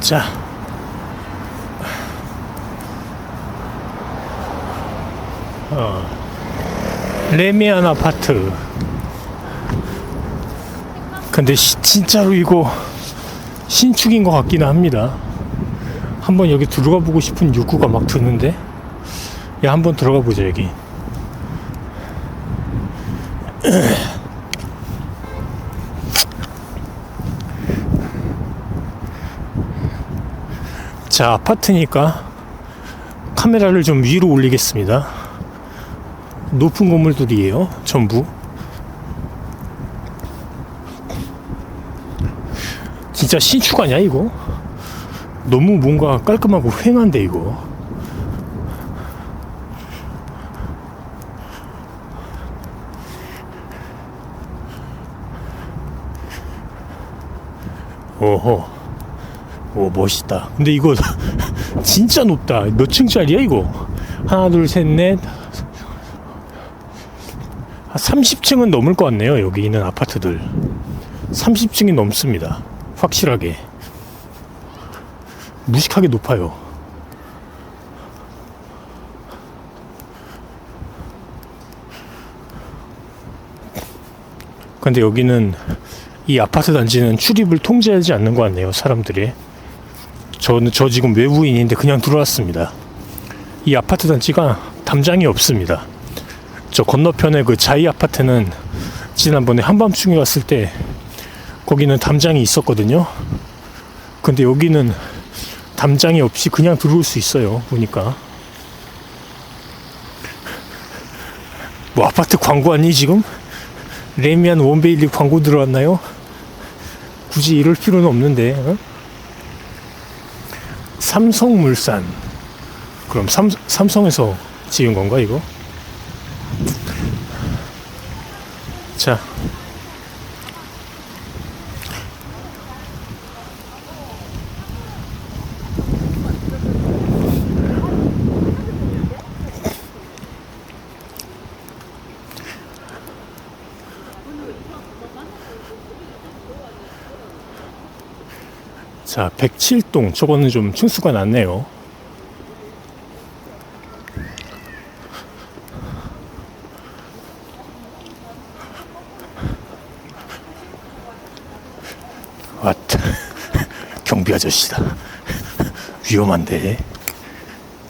자. 어. 레미안 아파트. 근데 시- 진짜로 이거 신축인 것 같기는 합니다. 한번 여기 들어가 보고 싶은 욕구가 막 드는데. 야, 한번 들어가 보자, 여기. 자, 아파트니까 카메라를 좀 위로 올리겠습니다. 높은 건물들이에요, 전부. 진짜 신축 아니야, 이거? 너무 뭔가 깔끔하고 휑한데, 이거. 오호. 오, 멋있다. 근데 이거 진짜 높다. 몇 층짜리야, 이거? 하나, 둘, 셋, 넷. 한 30층은 넘을 것 같네요, 여기 있는 아파트들. 30층이 넘습니다. 확실하게. 무식하게 높아요. 근데 여기는 이 아파트 단지는 출입을 통제하지 않는 것 같네요, 사람들이. 저는 저 지금 외부인인데 그냥 들어왔습니다. 이 아파트 단지가 담장이 없습니다. 저 건너편에 그 자이 아파트는 지난번에 한밤중에 왔을 때 거기는 담장이 있었거든요. 근데 여기는 담장이 없이 그냥 들어올 수 있어요. 보니까. 뭐 아파트 광고 아니 지금? 레미안 원베일리 광고 들어왔나요? 굳이 이럴 필요는 없는데. 어? 삼성물산. 그럼 삼, 삼성에서 지은 건가 이거? 자. 자, 107동. 저거는 좀 층수가 낮네요. 왔다. 경비 아저씨다. 위험한데.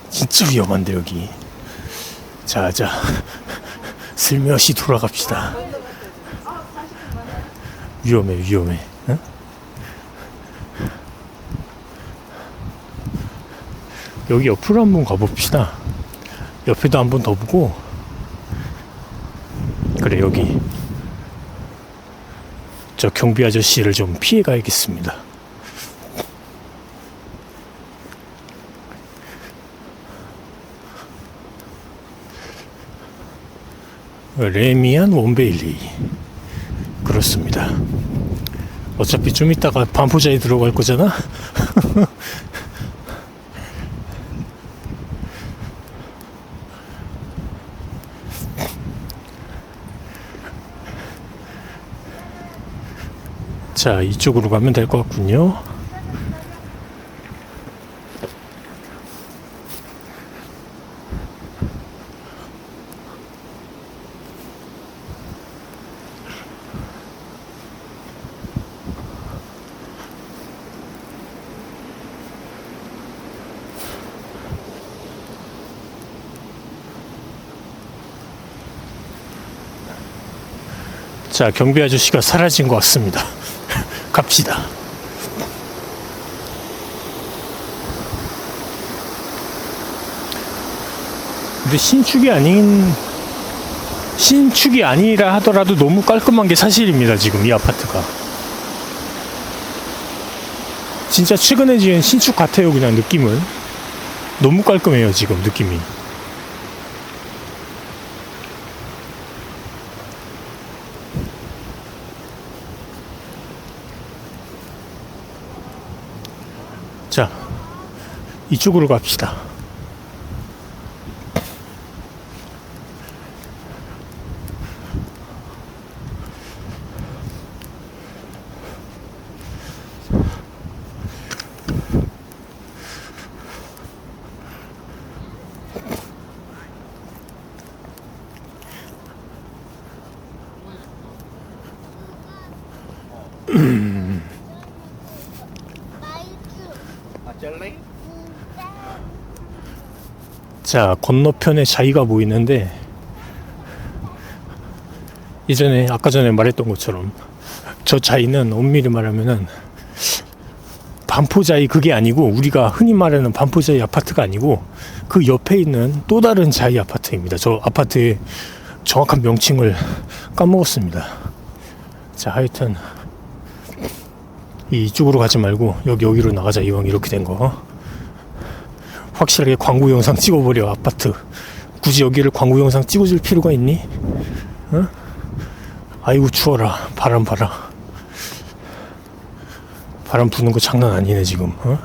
진짜 위험한데, 여기. 자, 자. 슬며시 돌아갑시다. 위험해, 위험해. 여기 옆으로 한번 가봅시다. 옆에도 한번 더 보고. 그래, 여기. 저 경비 아저씨를 좀 피해 가야겠습니다. 레미안 원베일리. 그렇습니다. 어차피 좀 이따가 반포자에 들어갈 거잖아? 자, 이쪽으로 가면 될 것 같군요. 자, 경비 아저씨가 사라진 것 같습니다. 갑시다. 근데 신축이 아닌 신축이 아니라 하더라도 너무 깔끔한 게 사실입니다. 지금 이 아파트가 진짜 최근에 지은 신축 같아요. 그냥 느낌은 너무 깔끔해요. 지금 느낌이. 자, 이쪽으로 갑시다. 자, 건너편에 자이가 보이는데 예전에 아까 전에 말했던 것처럼 저 자이는 엄밀히 말하면은 반포자이 그게 아니고 우리가 흔히 말하는 반포자이 아파트가 아니고 그 옆에 있는 또 다른 자이 아파트입니다. 저 아파트의 정확한 명칭을 까먹었습니다. 자, 하여튼 이쪽으로 가지 말고 여기 여기로 나가자 이왕 이렇게 된 거. 확실하게 광고 영상 찍어버려 아파트. 굳이 여기를 광고 영상 찍어줄 필요가 있니? 어? 아이고 추워라 바람 봐라. 바람 부는 거 장난 아니네 지금. 어?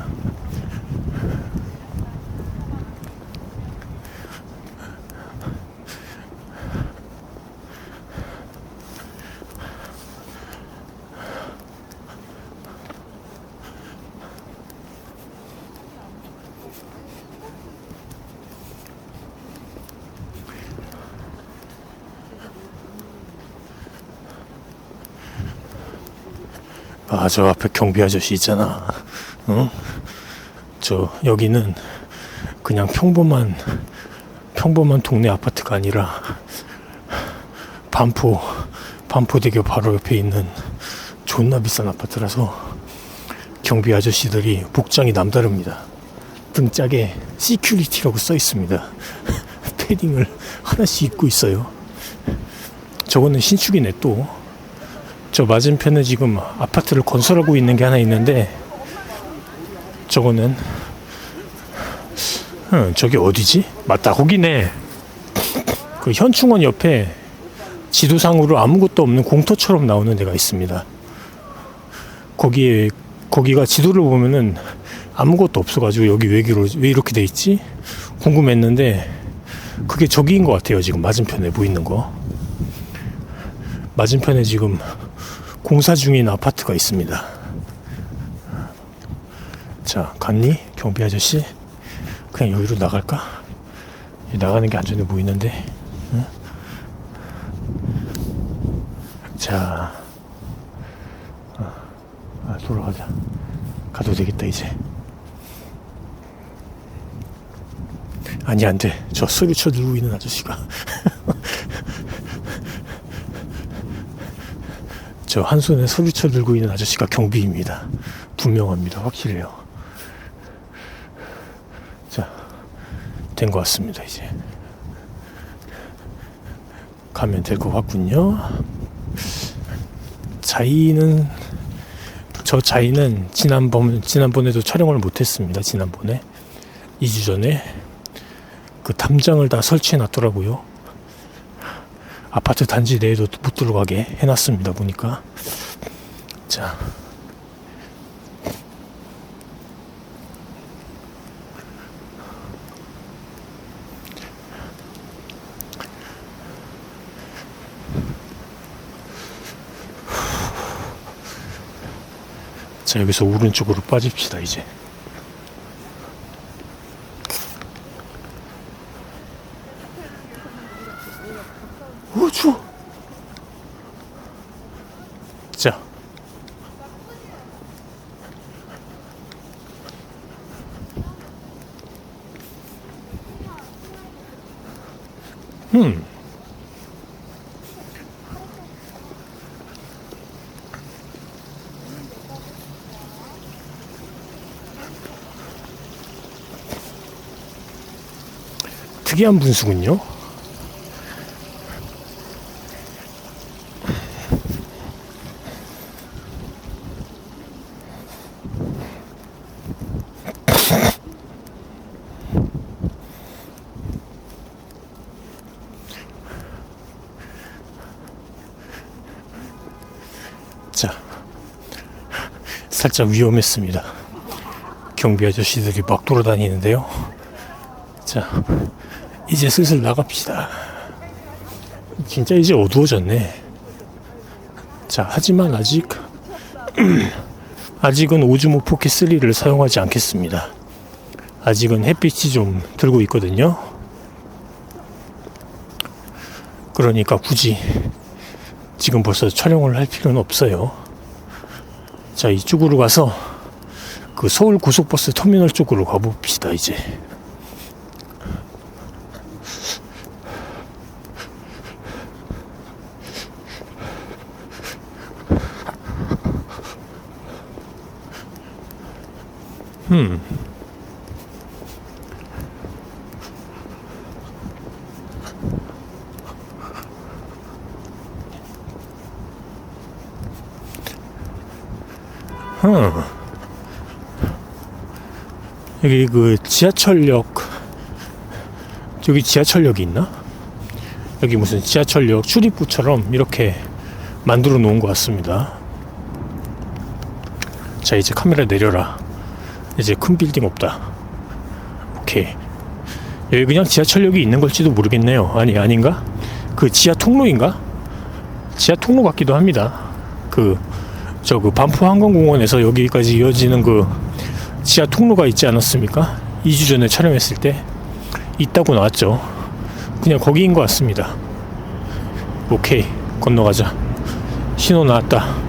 아, 저 앞에 경비 아저씨 있잖아. 어? 저, 여기는 그냥 평범한, 평범한 동네 아파트가 아니라, 반포, 반포대교 바로 옆에 있는 존나 비싼 아파트라서 경비 아저씨들이 복장이 남다릅니다. 등짝에 시큐리티라고 써 있습니다. 패딩을 하나씩 입고 있어요. 저거는 신축이네 또. 저 맞은편에 지금 아파트를 건설하고 있는 게 하나 있는데 저거는 응, 저기 어디지? 맞다 거기네 그 현충원 옆에 지도상으로 아무것도 없는 공터처럼 나오는 데가 있습니다 거기에 거기가 지도를 보면은 아무것도 없어가지고 여기 왜, 왜 이렇게 돼 있지? 궁금했는데 그게 저기인 것 같아요 지금 맞은편에 보이는 거 맞은편에 지금 공사 중인 아파트가 있습니다. 자, 갔니? 경비 아저씨? 그냥 여기로 나갈까? 나가는 게 안전해 보이는데. 응? 자, 아, 아, 돌아가자. 가도 되겠다, 이제. 아니, 안 돼. 저 스위쳐 들고 있는 아저씨가. 저한 손에 소리쳐 들고 있는 아저씨가 경비입니다. 분명합니다. 확실해요. 자, 된 것 같습니다. 이제 가면 될 것 같군요. 자이는 저 자이는 지난번 지난번에도 촬영을 못했습니다. 지난번에 2주 전에 그 담장을 다 설치해 놨더라고요. 아파트 단지 내에도 못 들어가게 해놨습니다. 보니까 자. 자 여기서 오른쪽으로 빠집시다 이제 오 추워 자 음. 특이한 분수군요. 자, 살짝 위험했습니다. 경비 아저씨들이 막 돌아다니는데요. 자, 이제 슬슬 나갑시다. 진짜 이제 어두워졌네. 자, 하지만 아직 아직은 오즈모 포켓 3를 사용하지 않겠습니다. 아직은 햇빛이 좀 들고 있거든요. 그러니까 굳이 지금 벌써 촬영을 할 필요는 없어요. 자, 이쪽으로 가서 그그 서울 고속버스 터미널 쪽으로 가봅시다 이제. 음. 여기 그 지하철역 여기 지하철역이 있나? 여기 무슨 지하철역 출입구처럼 이렇게 만들어 놓은 것 같습니다. 자 이제 카메라 내려라. 이제 큰 빌딩 없다. 오케이. 여기 그냥 지하철역이 있는 걸지도 모르겠네요. 아니 아닌가? 그 지하 통로인가? 지하 통로 같기도 합니다. 그 저그 반포 항공공원에서 여기까지 이어지는 그 지하 통로가 있지 않았습니까? 2주 전에 촬영했을 때 있다고 나왔죠. 그냥 거기인 것 같습니다. 오케이 건너가자. 신호 나왔다.